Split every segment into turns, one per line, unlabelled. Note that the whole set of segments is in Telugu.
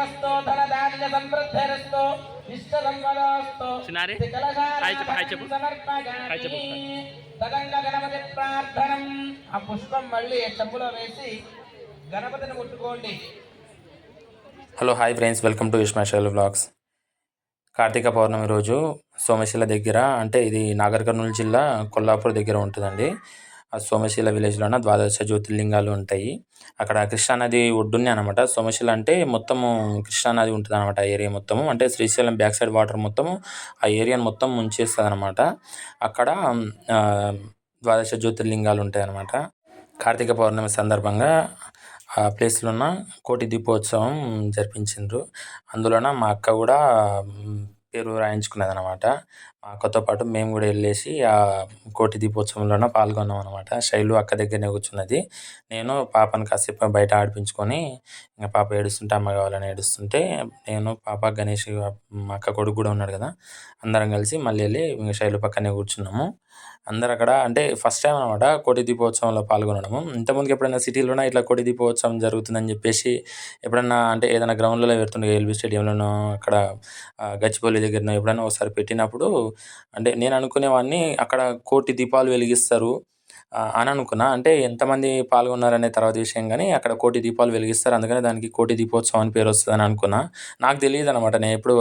ఐశ్వర్యమస్తు ధనధాన్య సమృద్ధిరస్తు ఇష్ట సంపదస్తు
చిన్నారి? హాయ్ చెప్పు, హాయ్ చెప్పు. హాయ్ చెప్పు.
తదంగ గణపతి ప్రార్థనం ఆ పుష్పం మళ్ళీ చెంబులో వేసి గణపతిని ముట్టుకోండి
hello hi friends welcome to ఇష్మాషల్ blogs Karthika Pournami రోజు సోమశిల దగ్గర అంటే ఇది నాగర్ కర్నూలు జిల్లా కొల్లాపూర్ దగ్గర ఉంటుందండి ఆ సోమశిల విలేజ్లోన ద్వాదశ జ్యోతిర్లింగాలు ఉంటాయి. అక్కడ కృష్ణానది ఒడ్డునే అనమాట సోమశిల అంటే మొత్తము కృష్ణానది ఉంటుంది అనమాట ఆ ఏరియా మొత్తము. అంటే శ్రీశైలం బ్యాక్ సైడ్ వాటర్ మొత్తము ఆ ఏరియాని మొత్తం ముంచేస్తుంది అనమాట అక్కడ ద్వాదశ జ్యోతిర్లింగాలు ఉంటాయి అనమాట కార్తీక పౌర్ణమి సందర్భంగా ఆ ప్లేస్లోన కోటి దీపోత్సవం జరిపించిండ్రు. అందులోన మా అక్క కూడా పేరు రాయించుకున్నది అనమాట అక్కతో పాటు మేము కూడా వెళ్ళేసి ఆ కోటి దీపోత్సవంలోన పాల్గొన్నాం అనమాట శైలు అక్క దగ్గరనే కూర్చున్నది. నేను పాపను కాసేపు బయట ఆడిపించుకొని ఇంకా పాప ఏడుస్తుంటే అమ్మ కావాలని ఏడుస్తుంటే నేను పాప గణేష్ మా అక్క కొడుకు కూడా ఉన్నాడు కదా అందరం కలిసి మళ్ళీ వెళ్ళి ఇంకా శైలు పక్కనే కూర్చున్నాము. అందరు అక్కడ అంటే ఫస్ట్ టైం అనమాట కోటి దీపోత్సవంలో పాల్గొనడము. ఇంతకుముందుకు ఎప్పుడైనా సిటీలోనే ఇట్లా కోటి దీపోత్సవం జరుగుతుందని చెప్పేసి ఎప్పుడన్నా అంటే ఏదైనా గ్రౌండ్లలో పెడుతుండే ఎల్బీ స్టేడియంలోనో అక్కడ గచ్చిపల్లి దగ్గరనో ఎప్పుడైనా ఒకసారి పెట్టినప్పుడు అంటే నేను అనుకునేవాడిని అక్కడ కోటి దీపాలు వెలిగిస్తారు. అని అనుకున్నా. అంటే ఎంతమంది పాల్గొన్నారనే తర్వాత విషయం కానీ అక్కడ కోటి దీపాలు వెలిగిస్తారు. అందుకని దానికి కోటి దీపోత్సవం అని పేరు వస్తుందని అనుకున్నా. నాకు తెలియదు అనమాట నేను ఎప్పుడు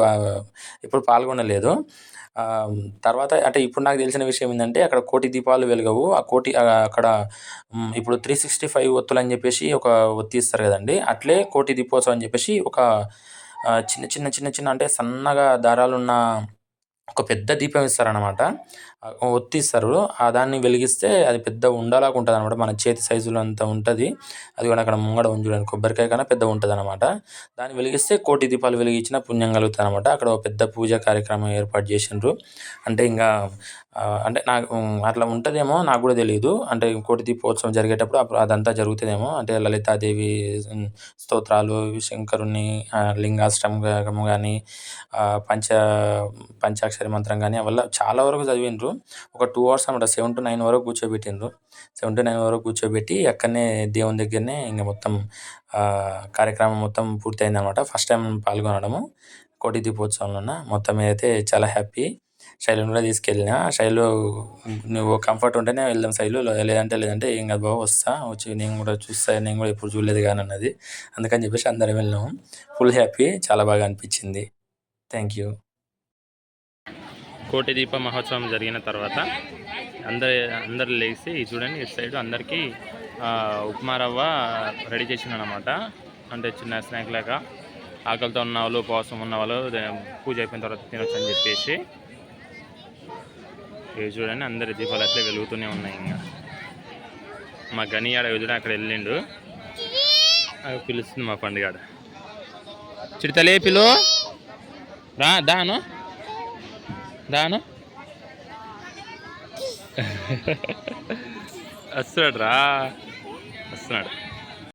ఎప్పుడు పాల్గొనలేదు. తర్వాత అంటే ఇప్పుడు నాకు తెలిసిన విషయం ఏంటంటే అక్కడ కోటి దీపాలు వెలగవు. ఆ కోటి అక్కడ ఇప్పుడు త్రీ సిక్స్టీ ఫైవ్ ఒత్తులు అని చెప్పేసి ఒక ఒత్తి ఇస్తారు కదండి. అట్లే కోటి దీపోత్సవం అని చెప్పేసి ఒక చిన్న చిన్న చిన్న చిన్న అంటే సన్నగా దారాలున్న ఒక పెద్ద దీపం ఇస్తారనమాట ఒత్తిస్తారు. ఆ దాన్ని వెలిగిస్తే అది పెద్ద ఉండలాగా ఉంటుంది అనమాట మన చేతి సైజులో అంత ఉంటుంది. అది కూడా అక్కడ ముంగడ ఉంది కొబ్బరికాయ కన్నా పెద్ద ఉంటుంది అనమాట దాన్ని వెలిగిస్తే కోటి దీపాలు వెలిగించిన పుణ్యం కలుగుతుంది అనమాట అక్కడ ఒక పెద్ద పూజ కార్యక్రమం ఏర్పాటు చేసిండ్రు. అంటే ఇంకా అంటే నాకు అట్లా ఉంటుందేమో నాకు కూడా తెలియదు అంటే కోటి దీపోత్సవం జరిగేటప్పుడు అప్పుడు అదంతా జరుగుతుందేమో. అంటే లలితాదేవి స్తోత్రాలు శంకరుని లింగాష్టం కానీ పంచ పంచాక్షరి మంత్రం కానీ వల్ల చాలా వరకు చదివిండ్రు. ఒక టూ అవర్స్ అనమాట సెవెన్ టు నైన్ వరకు కూర్చోబెట్టిండ్రు. సెవెన్ టు నైన్ వరకు కూర్చోబెట్టి అక్కడనే దేవుని దగ్గరనే ఇంకా మొత్తం కార్యక్రమం మొత్తం పూర్తయింది అనమాట ఫస్ట్ టైం పాల్గొనడము కోటి దీపోత్సవంలోన మొత్తం ఏదైతే అయితే చాలా హ్యాపీ శైలి కూడా తీసుకెళ్ళిన శైలు నువ్వు కంఫర్ట్ ఉంటేనే వెళ్దాం శైలు లేదంటే లేదంటే ఏం కాదు బాబు వస్తా వచ్చి నేను కూడా చూస్తా నేను కూడా ఎప్పుడు చూడలేదు కానీ అన్నది. అందుకని చెప్పేసి అందరం వెళ్ళాము ఫుల్ హ్యాపీ చాలా బాగా అనిపించింది. థ్యాంక్ యూ
కోటి దీప మహోత్సవం జరిగిన తర్వాత అందరి అందరు లేచి చూడండి ఇటు సైడ్ అందరికీ ఉప్మా రవ్వ రెడీ చేసిండు అనమాట అంటే చిన్న స్నాక్ లాగా. ఆకలితో ఉన్న వాళ్ళు ఉపవాసం ఉన్న వాళ్ళు పూజ అయిపోయిన తర్వాత తినొచ్చు అని చెప్పేసి. ఇవి చూడండి అందరి దీపాలు అట్లే వెలుగుతూనే ఉన్నాయి ఇంకా. మా గనియాడ చూడండి అక్కడ వెళ్ళిండు. అది పిలుస్తుంది మా పండుగాడ చిడతలే పిలు. రా దాను దాను వస్తున్నాడు రా వస్తున్నాడు.